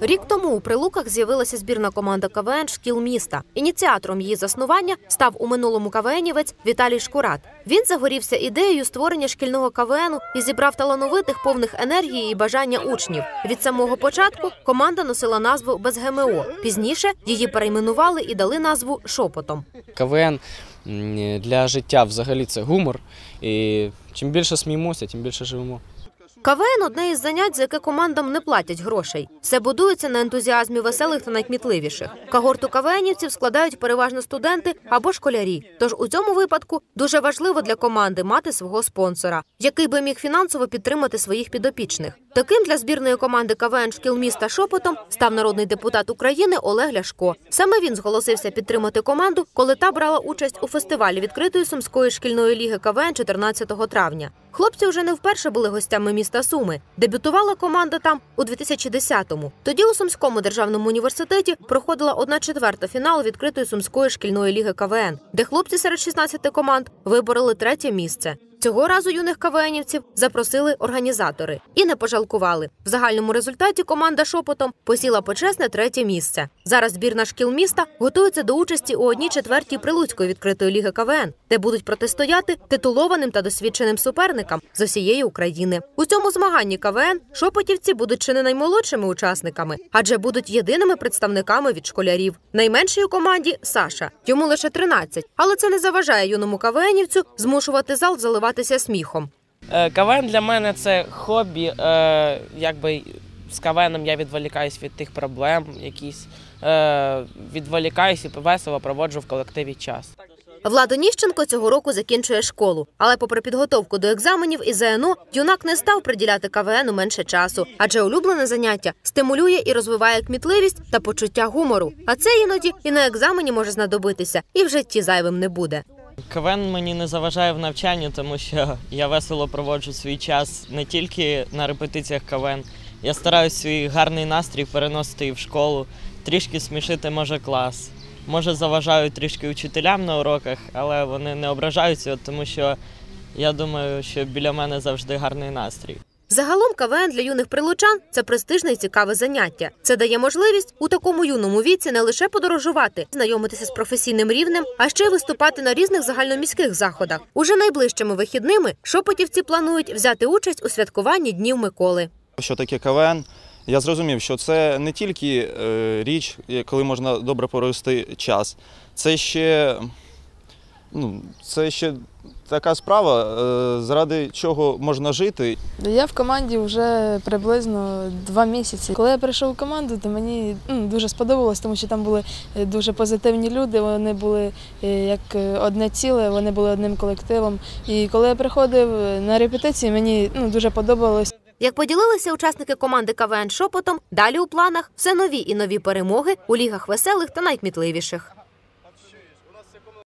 Рік тому у Прилуках з'явилася збірна команда КВН шкіл міста. Ініціатором її заснування став у минулому КВНівець Віталій Шкурат. Він загорівся ідеєю створення шкільного КВНу і зібрав талановитих, повних енергії і бажання учнів. Від самого початку команда носила назву без ГМО. Пізніше її перейменували і дали назву шепотом. КВН для життя взагалі це гумор. І чим більше сміємося, тим більше живемо. КВН одне із занять, за яке командам не платять грошей. Все будується на ентузіазмі веселих та найкмітливіших. Когорту КВНівців складають переважно студенти або школярі. Тож у цьому випадку дуже важливо для команди мати свого спонсора, який би міг фінансово підтримати своїх підопічних. Таким для збірної команди КВН шкіл міста шепотом став народний депутат України Олег Ляшко. Саме він зголосився підтримати команду, коли та брала участь у фестивалі відкритої сумської шкільної ліги КВН 14 травня. Хлопці вже не вперше були гостями міста Суми. Дебютувала команда там у 2010-му. Тоді у Сумському державному університеті проходила одна четверта фіналу відкритої сумської шкільної ліги КВН, де хлопці серед 16 команд вибороли третє місце. Цього разу юних КВНівців запросили організатори і не пожалкували. В загальному результаті команда шепотом посіла почесне третє місце. Зараз збірна шкіл міста готується до участі у одній четвертій прилуцької відкритої ліги КВН, де будуть протистояти титулованим та досвідченим суперникам з усієї України. У цьому змаганні КВН шепотівці будуть чи не наймолодшими учасниками, адже будуть єдиними представниками від школярів. Найменшій у команді Саша. Йому лише 13, але це не заважає юному КВНівцю змушувати зал заливатися сміхом. Е, КВН для мене це хобі. Е, якби з КВНом я відволікаюсь від тих проблем, якісь е, відволікаюсь і весело проводжу в колективі час. Владо Ніщенко цього року закінчує школу, але попри підготовку до екзаменів і ЗНО, юнак не став приділяти КВНу менше часу, адже улюблене заняття стимулює і розвиває кмітливість та почуття гумору. А це іноді і на екзамені може знадобитися, і в житті зайвим не буде. КВН мені не заважає в навчанні, тому що я весело проводжу свій час не тільки на репетиціях КВН. Я стараюсь свій гарний настрій переносити і в школу, трішки смішити може клас. Може заважаю трішки вчителям на уроках, але вони не ображаються, тому що я думаю, що біля мене завжди гарний настрій. Загалом КВН для юних прилучан це престижне і цікаве заняття. Це дає можливість у такому юному віці не лише подорожувати, знайомитися з професійним рівнем, а ще й виступати на різних загальноміських заходах. Уже найближчими вихідними шопотівці планують взяти участь у святкуванні Днів Миколи. Що таке КВН? Я зрозумів, що це не тільки е, річ, е, коли можна добре провести час. Це ще, ну, це ще така справа, е, заради чого можна жити. Я в команді вже приблизно два місяці. Коли я прийшов у команду, то мені ну, дуже сподобалось, тому що там були е, дуже позитивні люди. Вони були е, як одне ціле, вони були одним колективом. І коли я приходив на репетиції, мені ну, дуже подобалось. Як поділилися учасники команди КВН шепотом, далі у планах все нові і нові перемоги у лігах веселих та найкмітливіших.